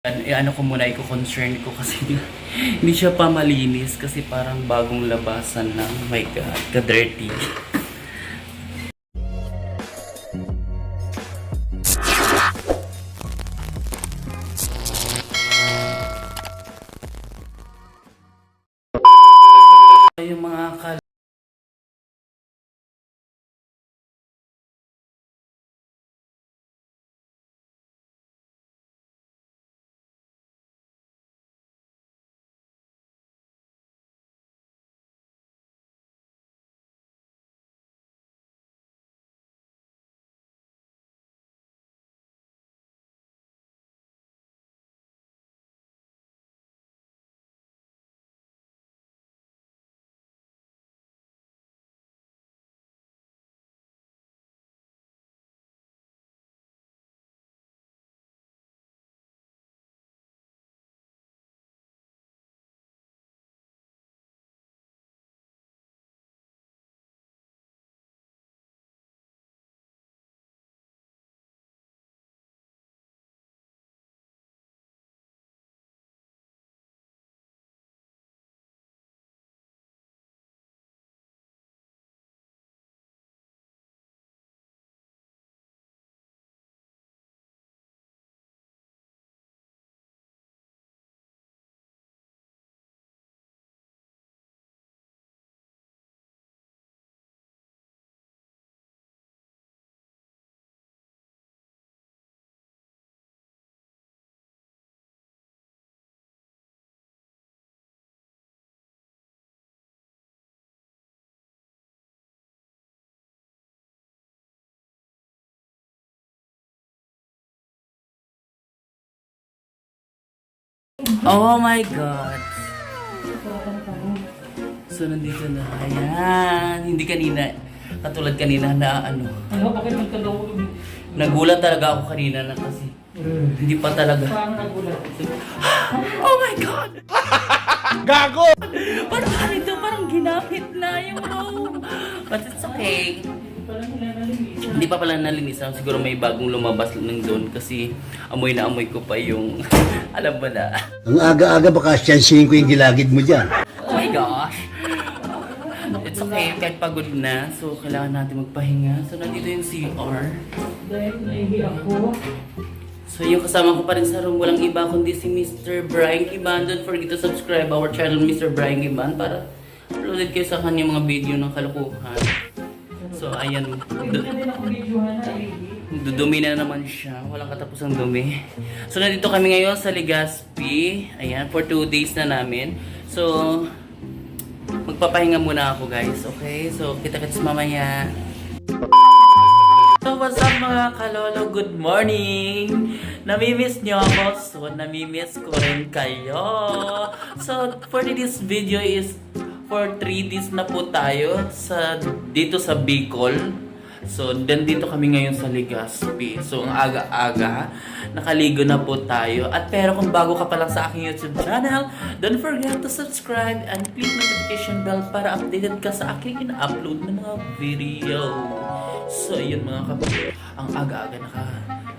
An- eh, ano ko muna, i-concern ko kasi hindi siya pa malinis kasi parang bagong labasan ng, oh my god, ka-dirty. Oh my God! So, nandito na. Ayan. Hindi kanina. Katulad kanina na ano. Ano, bakit nagkadawag? Nagulat talaga ako kanina na kasi hindi pa talaga. Nagulat? Oh my God! Gago! Parang ganito, parang ginamit na yung room. But it's okay. Nilalalinis. Hindi pa pala nalinis. Ah, Siguro may bagong lumabas ng doon kasi amoy na amoy ko pa yung, alam mo na. Ang aga-aga baka siyansihin ko yung gilagid mo dyan. Oh my gosh! It's okay, kahit pagod na. So, kailangan natin magpahinga. So, nandito yung CR. Dahil naihi ako. So, yung kasama ko pa rin sa room, walang iba kundi si Mr. Brian Kiban. Don't forget to subscribe our channel, Mr. Brian Kiban, para uploaded kayo sa kanya mga video ng kalokohan. So, ayan. Du-. Dudumi na naman siya. Walang katapusang dumi. So, nandito kami ngayon sa Legazpi. Ayan, for two days na namin. So, magpapahinga muna ako guys. Okay? So, kita-kits mamaya. So, what's up mga kalolo? Good morning! Namimiss nyo ako? So, namimiss ko rin kayo. So, for this video is for 3 days na po tayo sa dito sa Bicol. So, dito kami ngayon sa Legazpi. So, ang aga-aga, nakaligo na po tayo. At pero kung bago ka pa lang sa aking YouTube channel, don't forget to subscribe and click notification bell para updated ka sa aking ina-upload na mga video. So, yun mga kapatid. Ang aga-aga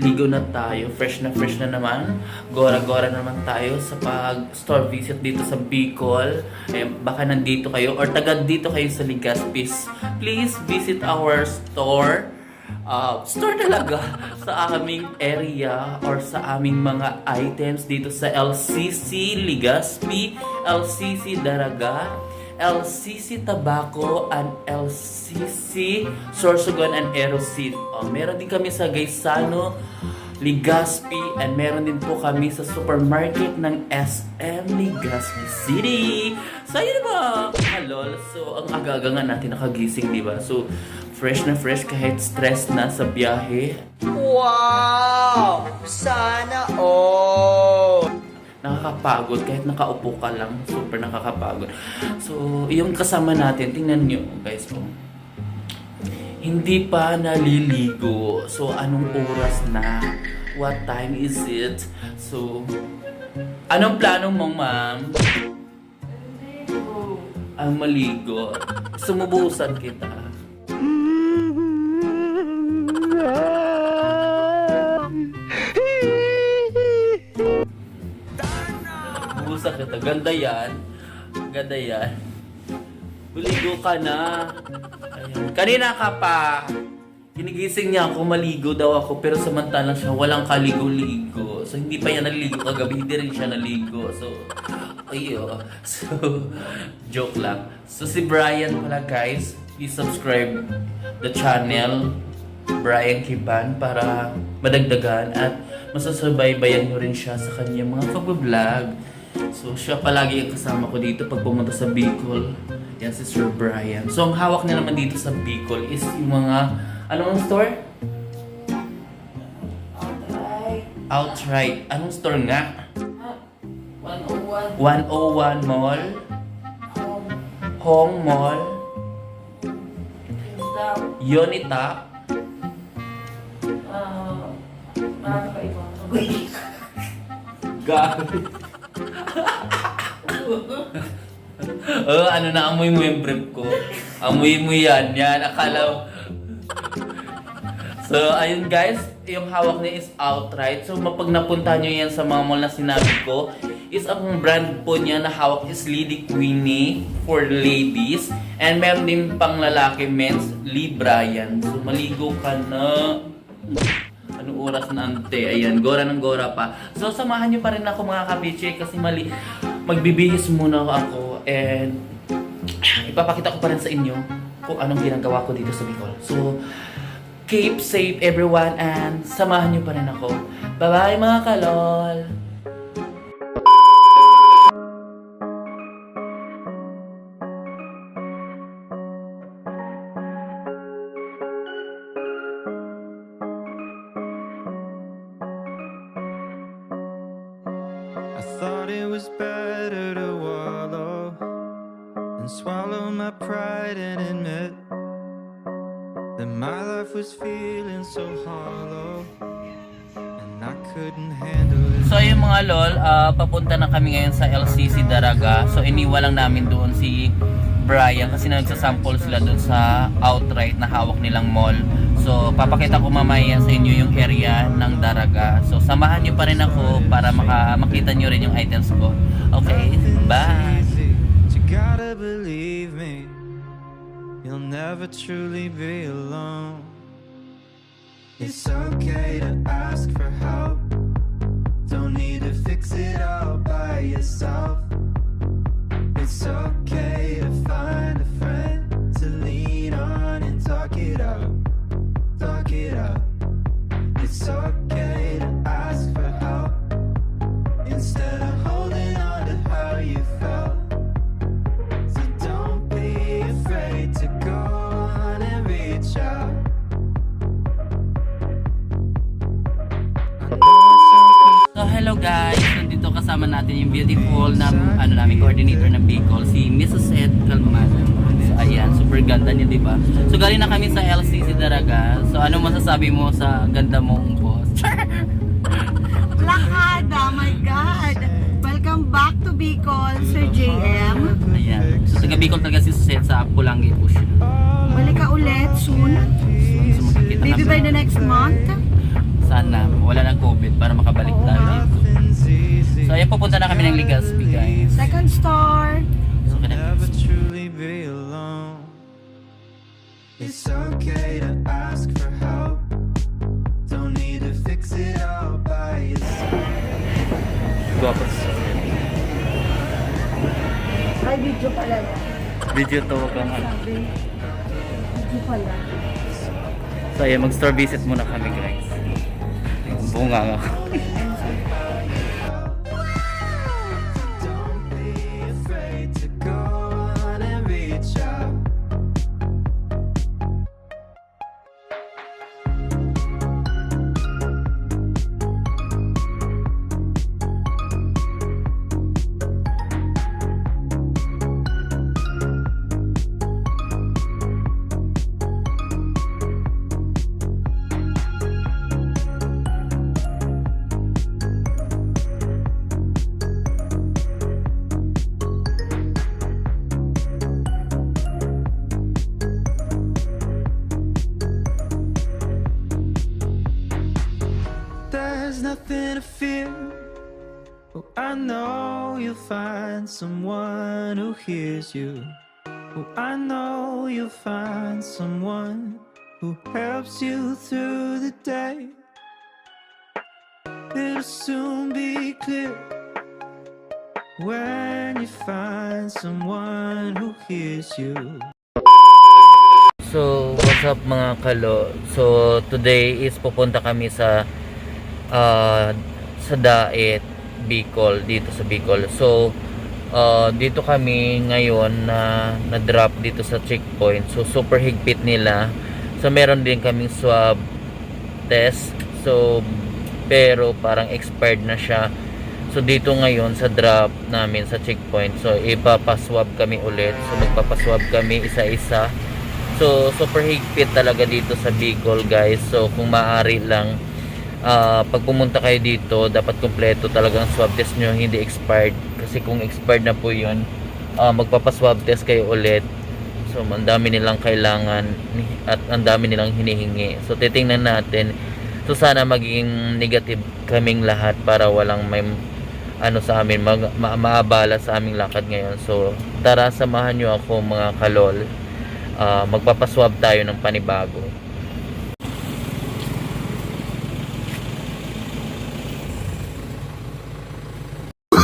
nakaligo na tayo. Fresh na fresh na naman. Gora-gora naman tayo sa pag-store visit dito sa Bicol. Eh, baka nandito kayo or taga dito kayo sa Legazpi. Please visit our store. Uh, store talaga sa aming area or sa aming mga items dito sa LCC Legazpi, LCC Daraga, LCC Tobacco and LCC Sorsogon and Erosin. Oh, meron din kami sa Gaisano, Legazpi, and meron din po kami sa supermarket ng SM Legazpi City. So, yun ba? Halol. So, ang aga-aga nga natin nakagising, di ba? So, fresh na fresh kahit stress na sa biyahe. Wow! Sana all! Nakakapagod. Kahit nakaupo ka lang super nakakapagod. So yung kasama natin tingnan nyo guys oh. hindi pa naliligo. So anong oras na? What time is it? So anong plano mong ma'am? Ang maligo. Sumubusan kita Masakit. ah. Ganda yan. Ganda yan. Maligo ka na. Ayan. Kanina ka pa. Ginigising niya ako, maligo daw ako, pero samantalang siya, walang kaligo-ligo. So, hindi pa yan naliligo kagabi, hindi rin siya naligo. So, ayo. So, joke lang. So, si Brian pala, guys, please subscribe the channel, Brian Kiban, para madagdagan at masasubaybayan nyo rin siya sa kanyang mga kabablog. So, siya palagi ang kasama ko dito pag pumunta sa Bicol. Yan si Sir Brian. So, ang hawak niya naman dito sa Bicol is yung mga, anong store? Outright. Anong store nga? 101. 101 Mall, Hong Mall, Unitap, Ah, nakakaiba. oh, ano na amoy mo yung brief ko? Amoy mo yan. Yan, akala. So, ayun guys, yung hawak niya is outright. So, mapag napunta nyo yan sa mga mall na sinabi ko, is ang brand po niya na hawak is Lady Queenie for ladies. And meron din pang lalaki, men's Lee Bryan. So, maligo ka na. Anong oras na ante? Ayan, gora ng gora pa. So, samahan nyo pa rin ako mga kabiche kasi mali. Magbibihis muna ako and ipapakita ko pa rin sa inyo kung anong ginagawa ko dito sa Bicol. So, keep safe everyone and samahan nyo pa rin ako. Bye-bye mga kalol! Kami ngayon sa LCC Daraga. So iniwan lang namin doon si Brian kasi nagsasample sila doon sa outright na hawak nilang mall. So papakita ko mamaya sa inyo yung area ng Daraga. So samahan nyo pa rin ako para maka makita nyo rin yung items ko. Okay, bye! You gotta believe me, you'll never truly be alone. It's okay to ask for help. Don't need fix it all by yourself. It's okay kasama natin yung beautiful na ano namin coordinator ng Bicol, si Mrs. Ed Calman. So ayan, super ganda niya, di ba? So galing na kami sa LCC Daraga. So ano masasabi mo sa ganda mong boss? Lakada, my God! Welcome back to Bicol, Sir JM. ayan. So taga Bicol talaga si Seth sa Pulangi po siya. Balik ka ulit soon. So magkikita Maybe by the next month. Sana wala ng COVID para makabalik tayo dito. So ayan, pupunta na kami ng Legazpi guys. Second store. So never truly be alone. It's okay to ask for help. Don't need to fix it all by yourself. Guwapos. Ay, video pala. Video to kang ano. Video pala. So ayan, mag-store visit muna kami guys. Bunga nga. Oh, I know you'll find someone who hears you. Oh, I know you'll find someone who helps you through the day. It'll soon be clear when you find someone who hears you. So, what's up mga kalo? So, today is pupunta kami sa uh, sa Daet, Bicol, dito sa Bicol. So, uh, dito kami ngayon na na-drop dito sa checkpoint. So, super higpit nila. So, meron din kaming swab test. So, pero parang expired na siya. So, dito ngayon sa drop namin sa checkpoint. So, ipapaswab kami ulit. So, magpapaswab kami isa-isa. So, super higpit talaga dito sa Bicol, guys. So, kung maaari lang, ah, pag pumunta kayo dito, dapat kumpleto talagang swab test nyo, hindi expired. Kasi kung expired na po yun, ah, magpapaswab test kayo ulit. So, ang dami nilang kailangan at ang dami nilang hinihingi. So, titingnan natin. So, sana maging negative kaming lahat para walang may ano sa amin, mag, ma- maabala sa aming lakad ngayon. So, tara, samahan nyo ako mga kalol. Ah, magpapaswab tayo ng panibago.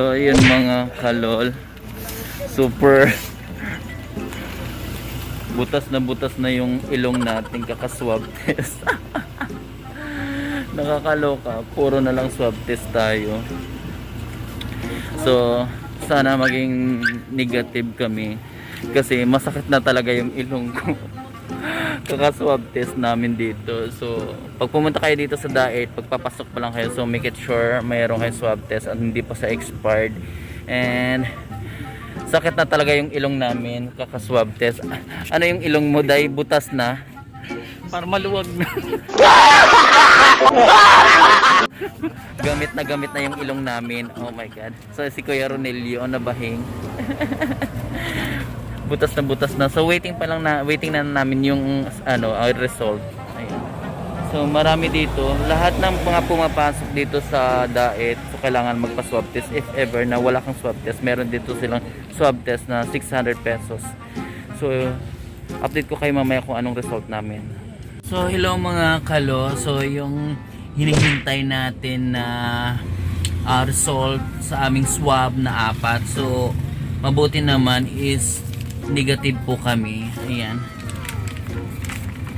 So, yun mga kalol. Super butas na butas na yung ilong natin kakaswab test. Nakakaloka. Puro na lang swab test tayo. So, sana maging negative kami. Kasi masakit na talaga yung ilong ko. Kakaswab test namin dito. So, pag pumunta kayo dito sa diet, pagpapasok pa lang kayo, so make it sure mayroon kayo swab test at hindi pa sa expired. And, sakit na talaga yung ilong namin, kakaswab test. Ano yung ilong mo, Day? Butas na? Para maluwag na. gamit na gamit na yung ilong namin. Oh my God. So, si Kuya Ronelio, nabahing. butas na butas na. So waiting pa lang na waiting na namin yung ano uh, result. Ayun. So marami dito. Lahat ng mga pumapasok dito sa diet, so kailangan magpa-swab test if ever na wala kang swab test. Meron dito silang swab test na 600 pesos. So update ko kayo mamaya kung anong result namin. So hello mga kalo. So yung hinihintay natin na uh, result sa aming swab na apat. So mabuti naman is negative po kami. Ayan.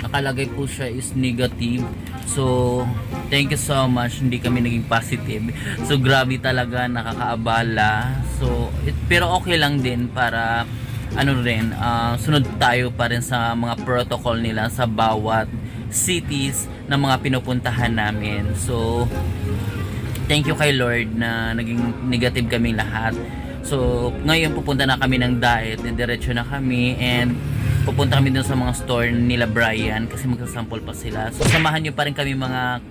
Nakalagay po siya is negative. So, thank you so much. Hindi kami naging positive. So, grabe talaga, nakakaabala. So, it, pero okay lang din para ano rin, ah, sunod tayo pa rin sa mga protocol nila sa bawat cities na mga pinupuntahan namin. So, thank you kay Lord na naging negative kaming lahat. So, ngayon pupunta na kami ng diet, diretso na kami and pupunta kami dun sa mga store nila Brian kasi magsasample pa sila. So, samahan nyo pa rin kami mga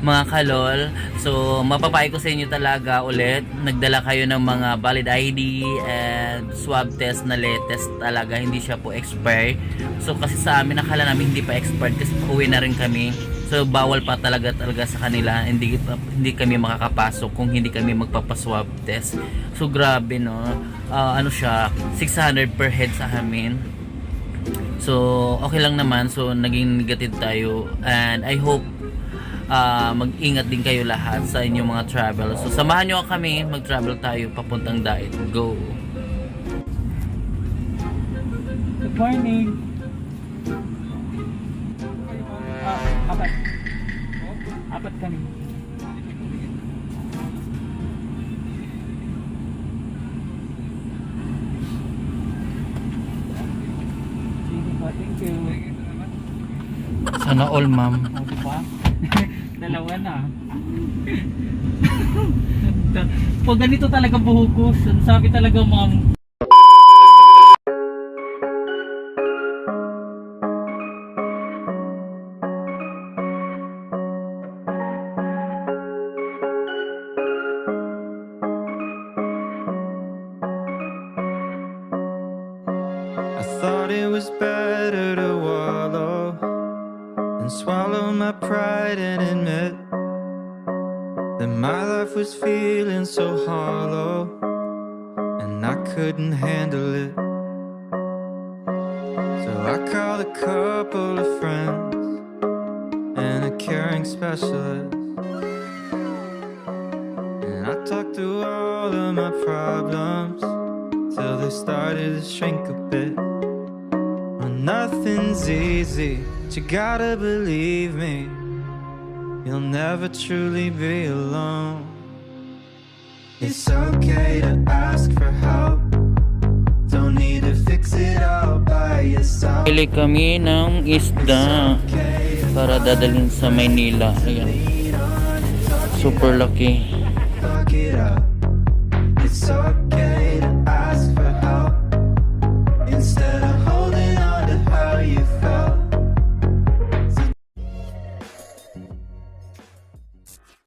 mga kalol. So, mapapayo ko sa inyo talaga ulit. Nagdala kayo ng mga valid ID and swab test na latest talaga. Hindi siya po expired. So, kasi sa amin, nakala namin hindi pa expired kasi uwi na rin kami. So bawal pa talaga talaga sa kanila. Hindi hindi kami makakapasok kung hindi kami magpapaswab test. So grabe no. Ah, ano siya 600 per head sa amin. So okay lang naman. So naging negative tayo and I hope ah, mag-ingat din kayo lahat sa inyong mga travel. So samahan nyo kami mag-travel tayo papuntang diet. Go. Good morning. Apat kami. thank you. Sana all, ma'am. O, di ba? Dalawa na. Pag ganito talaga buhukos, sabi talaga ma'am, and admit that my life was feeling so hollow and I couldn't handle it. So I called a couple of friends and a caring specialist. And I talked through all of my problems till they started to shrink a bit. Well, nothing's easy, but you gotta believe me. You'll never truly be alone. It's okay to ask for help. Don't need to fix it all by yourself. Pili kami ng isda para dadalhin sa Maynila. Ayan. Super lucky.